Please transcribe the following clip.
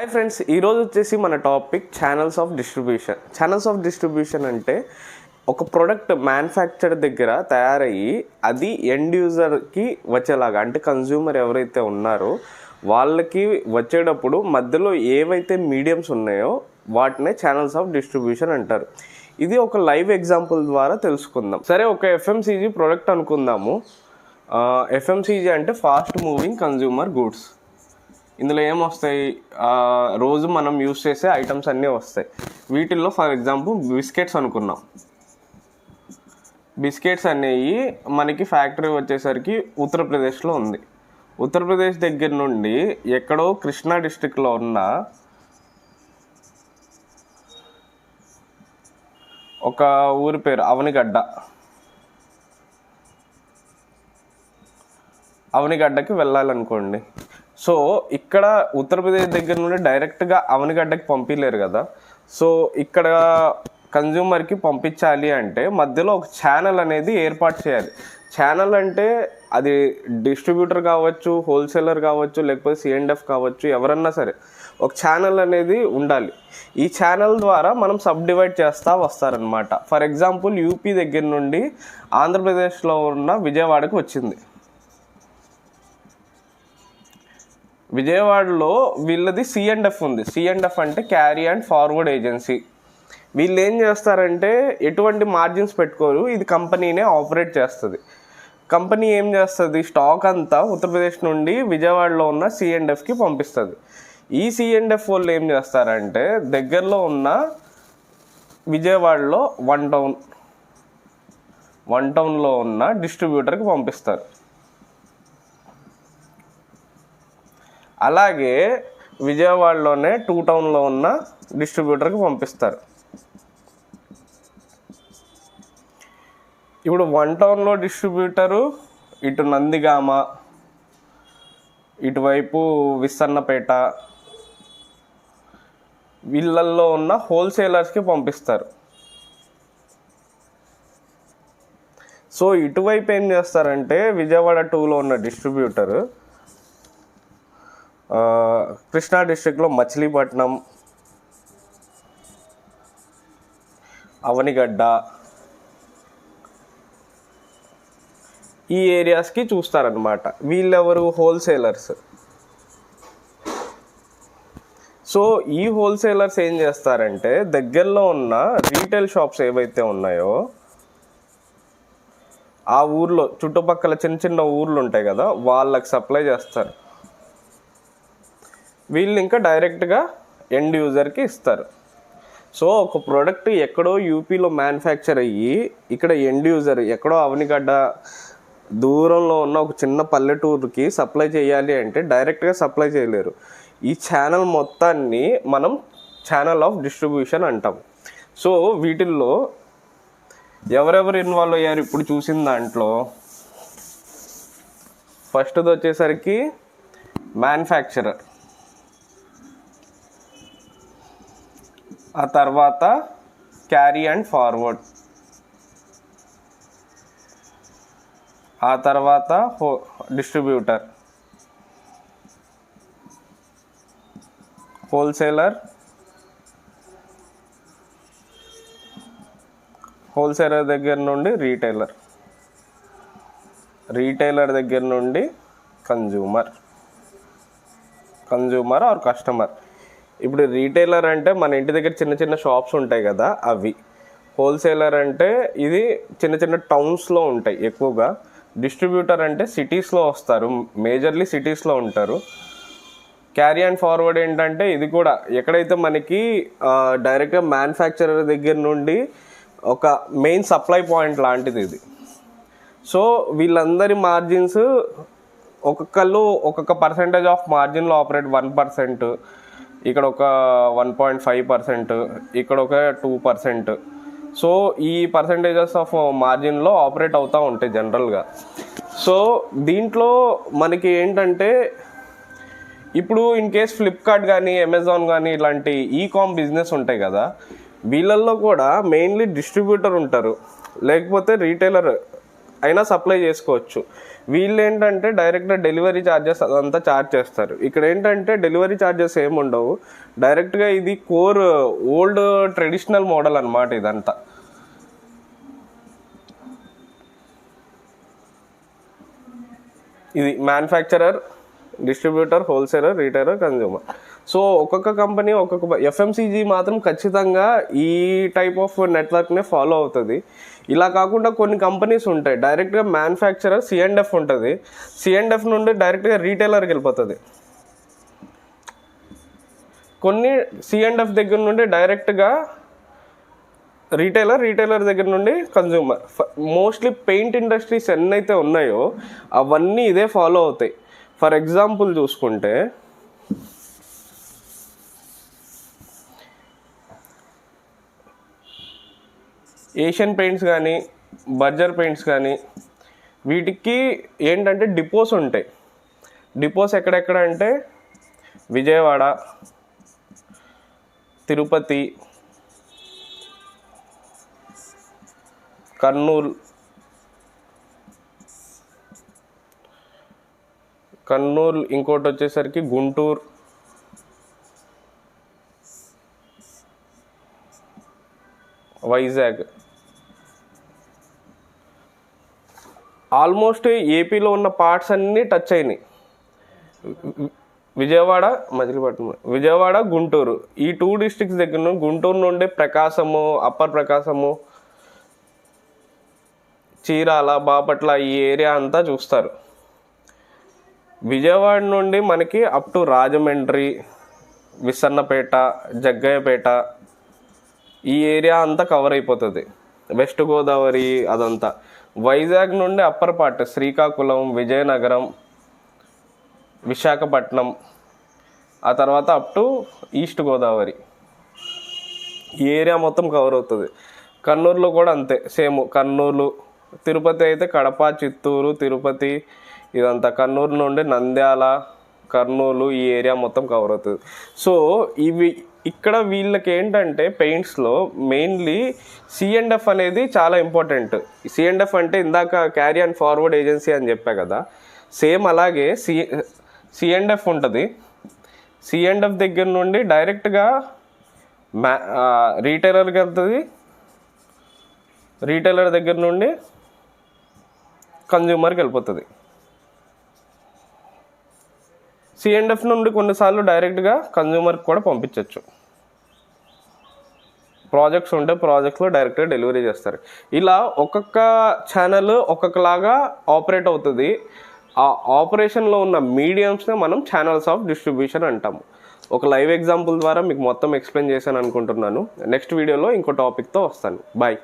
Hi friends ఈరోజు వచ్చేసి మన topic channels of distribution channels of distribution అంటే ఒక ప్రోడక్ట్ మ్యానుఫ్యాక్చర్ దగ్గర తయారయ్యి అది ఎండ్ యూజర్కి వచ్చేలాగా అంటే కన్జ్యూమర్ ఎవరైతే ఉన్నారో వాళ్ళకి వచ్చేటప్పుడు మధ్యలో ఏవైతే మీడియంస్ ఉన్నాయో వాటినే ఛానల్స్ ఆఫ్ డిస్ట్రిబ్యూషన్ అంటారు. ఇది ఒక లైవ్ ఎగ్జాంపుల్ ద్వారా తెలుసుకుందాం. సరే ఒక ఎఫ్ఎంసీజీ ప్రోడక్ట్ అనుకుందాము. ఎఫ్ఎంసీజీ అంటే ఫాస్ట్ మూవింగ్ కన్జ్యూమర్ గూడ్స్ ఇందులో ఏం వస్తాయి రోజు మనం యూస్ చేసే ఐటమ్స్ అన్నీ వస్తాయి. వీటిల్లో ఫర్ ఎగ్జాంపుల్ బిస్కెట్స్ అనుకున్నాం. బిస్కెట్స్ అనేవి మనకి ఫ్యాక్టరీ వచ్చేసరికి ఉత్తరప్రదేశ్లో ఉంది. ఉత్తరప్రదేశ్ దగ్గర నుండి ఎక్కడో కృష్ణా డిస్టిక్లో ఉన్న ఒక ఊరి పేరు అవనిగడ్డ. అవనిగడ్డకి వెళ్ళాలనుకోండి. సో ఇక్కడ ఉత్తరప్రదేశ్ దగ్గర నుండి డైరెక్ట్గా అవనిగడ్డకి పంపించలేరు కదా. సో ఇక్కడ కన్జ్యూమర్కి పంపించాలి అంటే మధ్యలో ఒక ఛానల్ అనేది ఏర్పాటు చేయాలి. ఛానల్ అంటే అది డిస్ట్రిబ్యూటర్ కావచ్చు హోల్సేలర్ కావచ్చు లేకపోతే సిఎండ్ఎఫ్ కావచ్చు ఎవరన్నా సరే ఒక ఛానల్ అనేది ఉండాలి. ఈ ఛానల్ ద్వారా మనం సబ్ డివైడ్ చేస్తూ వస్తారనమాట ఫర్ ఎగ్జాంపుల్ యూపీ దగ్గర నుండి ఆంధ్రప్రదేశ్లో ఉన్న విజయవాడకు వచ్చింది. విజయవాడలో వీళ్ళది సిఎండ్ఎఫ్ ఉంది. సిఎండ్ఎఫ్ అంటే క్యారీ అండ్ ఫార్వర్డ్ ఏజెన్సీ వీళ్ళు ఏం చేస్తారంటే ఎటువంటి మార్జిన్స్ పెట్టుకోరు. ఇది కంపెనీనే ఆపరేట్ చేస్తుంది. కంపెనీ ఏం చేస్తుంది? స్టాక్ అంతా ఉత్తరప్రదేశ్ నుండి విజయవాడలో ఉన్న సిఎండ్ఎఫ్కి పంపిస్తుంది. ఈ సిఎండ్ఎఫ్ వాళ్ళు ఏం చేస్తారంటే దగ్గరలో ఉన్న విజయవాడలో వన్ టౌన్ వన్ టౌన్లో ఉన్న డిస్ట్రిబ్యూటర్కి పంపిస్తారు. అలాగే విజయవాడలోనే టూ టౌన్లో ఉన్న డిస్ట్రిబ్యూటర్కి పంపిస్తారు. ఇప్పుడు వన్ టౌన్లో డిస్ట్రిబ్యూటరు ఇటు నందిగామ ఇటువైపు విస్సన్నపేట వీళ్ళల్లో ఉన్న హోల్సేలర్స్కి పంపిస్తారు. సో ఇటువైపు ఏం చేస్తారంటే విజయవాడ టూలో ఉన్న డిస్ట్రిబ్యూటరు కృష్ణా డిస్టిక్లో మచిలీపట్నం అవనిగడ్డ ఈ ఏరియాస్కి చూస్తారనమాట వీళ్ళెవరు? హోల్సేలర్స్. సో ఈ హోల్సేలర్స్ ఏం చేస్తారంటే దగ్గరలో ఉన్న రీటైల్ షాప్స్ ఏవైతే ఉన్నాయో ఆ ఊర్లో చుట్టుపక్కల చిన్న చిన్న ఊర్లు ఉంటాయి కదా వాళ్ళకి సప్లై చేస్తారు. వీళ్ళు ఇంకా డైరెక్ట్గా ఎండ్ యూజర్కి ఇస్తారు. సో ఒక ప్రోడక్ట్ ఎక్కడో యూపీలో మ్యానుఫ్యాక్చర్ అయ్యి ఇక్కడ ఎండ్ యూజర్ ఎక్కడో అవనిగడ్డ దూరంలో ఉన్న ఒక చిన్న పల్లెటూరుకి సప్లై చేయాలి అంటే డైరెక్ట్గా సప్లై చేయలేరు. ఈ ఛానల్ మొత్తాన్ని మనం ఛానల్ ఆఫ్ డిస్ట్రిబ్యూషన్ అంటాం. సో వీటిల్లో ఎవరెవరు ఇన్వాల్వ్ అయ్యారు ఇప్పుడు చూసిన దాంట్లో? ఫస్ట్ది వచ్చేసరికి మ్యానుఫ్యాక్చరర్ ఆ తర్వాత క్యారీ అండ్ ఫార్వర్డ్. ఆ తర్వాత హో డిస్ట్రిబ్యూటర్. హోల్సేలర్. హోల్సేలర్ దగ్గర నుండి రీటైలర్. రీటైలర్ దగ్గర నుండి కన్జ్యూమర్. Consumer or customer. ఇప్పుడు రీటైలర్ అంటే మన ఇంటి దగ్గర చిన్న చిన్న షాప్స్ ఉంటాయి కదా అవి. హోల్సేలర్ అంటే ఇది చిన్న చిన్న టౌన్స్లో ఉంటాయి ఎక్కువగా. డిస్ట్రిబ్యూటర్ అంటే సిటీస్లో వస్తారు మేజర్లీ సిటీస్లో ఉంటారు. క్యారీ అండ్ ఫార్వర్డ్ ఏంటంటే ఇది కూడా ఎక్కడైతే మనకి డైరెక్ట్గా మ్యానుఫ్యాక్చరర్ దగ్గర నుండి ఒక మెయిన్ సప్లై పాయింట్ లాంటిది ఇది. సో వీళ్ళందరి మార్జిన్స్ ఒక్కొక్కళ్ళు ఒక్కొక్క పర్సెంటేజ్ ఆఫ్ మార్జిన్లో ఆపరేట్ వన్ పర్సెంట్ ఇక్కడ ఒక వన్ పాయింట్ ఫైవ్ పర్సెంట్ ఇక్కడ ఒక టూ పర్సెంట్ సో ఈ పర్సంటేజెస్ ఆఫ్ మార్జిన్లో ఆపరేట్ అవుతూ ఉంటాయి జనరల్గా సో దీంట్లో మనకి ఏంటంటే ఇప్పుడు ఇన్ కేస్ ఫ్లిప్కార్ట్ కానీ అమెజాన్ కానీ ఇలాంటి ఈ కామ్ బిజినెస్ ఉంటాయి కదా వీళ్ళల్లో కూడా మెయిన్లీ డిస్ట్రిబ్యూటర్ ఉంటారు. లేకపోతే రీటైలర్ అయినా సప్లై చేసుకోవచ్చు. వీళ్ళు ఏంటంటే డైరెక్ట్గా డెలివరీ ఛార్జెస్ అదంతా ఛార్జ్ చేస్తారు. ఇక్కడ ఏంటంటే డెలివరీ ఛార్జెస్ ఏముండవు. డైరెక్ట్గా ఇది కోర్ ఓల్డ్ ట్రెడిషనల్ మోడల్ అనమాట ఇదంతా. ఇది manufacturer distributor wholesaler retailer consumer so ఒక్కొక్క కంపెనీ ఒక్కొక్క ఎఫ్ఎంసీజీ మాత్రం ఖచ్చితంగా ఈ టైప్ ఆఫ్ నెట్వర్క్నే ఫాలో అవుతుంది. ఇలా కాకుండా కొన్ని కంపెనీస్ ఉంటాయి. డైరెక్ట్గా మ్యానుఫ్యాక్చరర్ సిఎండ్ఎఫ్ ఉంటుంది. సిఎండ్ఎఫ్ నుండి డైరెక్ట్గా రీటైలర్కి వెళ్ళిపోతుంది. కొన్ని సిఎండ్ఎఫ్ దగ్గర నుండి డైరెక్ట్గా రీటైలర్ రీటైలర్ దగ్గర నుండి కన్జ్యూమర్ మోస్ట్లీ పెయింట్ ఇండస్ట్రీస్ ఎన్నైతే ఉన్నాయో అవన్నీ ఇదే ఫాలో అవుతాయి. ఫర్ ఎగ్జాంపుల్ చూసుకుంటే ఏషియన్ పెయింట్స్ కానీ బర్జర్ పెయింట్స్ కానీ వీటికి ఏంటంటే డిపోస్ ఉంటాయి. డిపోస్ ఎక్కడెక్కడ అంటే విజయవాడ తిరుపతి కర్నూలు కర్నూలు ఇంకోటి వచ్చేసరికి గుంటూరు వైజాగ్. ఆల్మోస్ట్ ఏపీలో ఉన్న పార్ట్స్ అన్నీ టచ్ అయినాయి. విజయవాడ మచిలీపట్నం విజయవాడ గుంటూరు. ఈ టూ డిస్ట్రిక్ట్స్ దగ్గర నుండి గుంటూరు నుండి ప్రకాశము అప్పర్ ప్రకాశము చీరాల బాపట్ల ఈ ఏరియా అంతా చూస్తారు. విజయవాడ నుండి మనకి అప్ టు రాజమండ్రి విసన్నపేట జగ్గయ్యపేట ఈ ఏరియా అంతా కవర్ అయిపోతుంది. వెస్ట్ గోదావరి అదంతా. వైజాగ్ నుండి అప్పర్ పార్ట్ శ్రీకాకుళం విజయనగరం విశాఖపట్నం ఆ తర్వాత అప్ టు ఈస్ట్ గోదావరి ఈ ఏరియా మొత్తం కవర్ అవుతుంది. కర్నూలులో కూడా అంతే సేమ్ కర్నూలు తిరుపతి అయితే కడప చిత్తూరు తిరుపతి ఇదంతా కర్నూలు నుండి నంద్యాల కర్నూలు ఈ ఏరియా మొత్తం కవర్ అవుతుంది. సో ఇవి ఇక్కడ వీళ్ళకి ఏంటంటే పెయింట్స్లో మెయిన్లీ సిఎండ్ఎఫ్ అనేది చాలా ఇంపార్టెంట్. సిఎండ్ఎఫ్ అంటే ఇందాక క్యారీ అండ్ ఫార్వర్డ్ ఏజెన్సీ అని చెప్పా కదా. సేమ్ అలాగే సి సిఎండ్ఎఫ్ ఉంటుంది. సిఎండ్ఎఫ్ దగ్గర నుండి డైరెక్ట్గా మ్యా రీటైలర్కి వెళ్తుంది. రీటైలర్ దగ్గర నుండి కన్జ్యూమర్కి వెళ్ళిపోతుంది. సిఎండ్ఎఫ్ నుండి కొన్నిసార్లు డైరెక్ట్గా కన్జ్యూమర్కి కూడా పంపించవచ్చు ప్రాజెక్ట్స్ ఉంటే ప్రాజెక్ట్స్లో డైరెక్ట్గా డెలివరీ చేస్తారు. ఇలా ఒక్కొక్క ఛానల్ ఒక్కొక్కలాగా ఆపరేట్ అవుతుంది. ఆ ఆపరేషన్లో ఉన్న మీడియంస్నే మనం ఛానల్స్ ఆఫ్ డిస్ట్రిబ్యూషన్ అంటాము. ఒక లైవ్ ఎగ్జాంపుల్ ద్వారా మీకు మొత్తం ఎక్స్ప్లెయిన్ చేశాను అనుకుంటున్నాను. నెక్స్ట్ వీడియోలో ఇంకో టాపిక్తో వస్తాను. బాయ్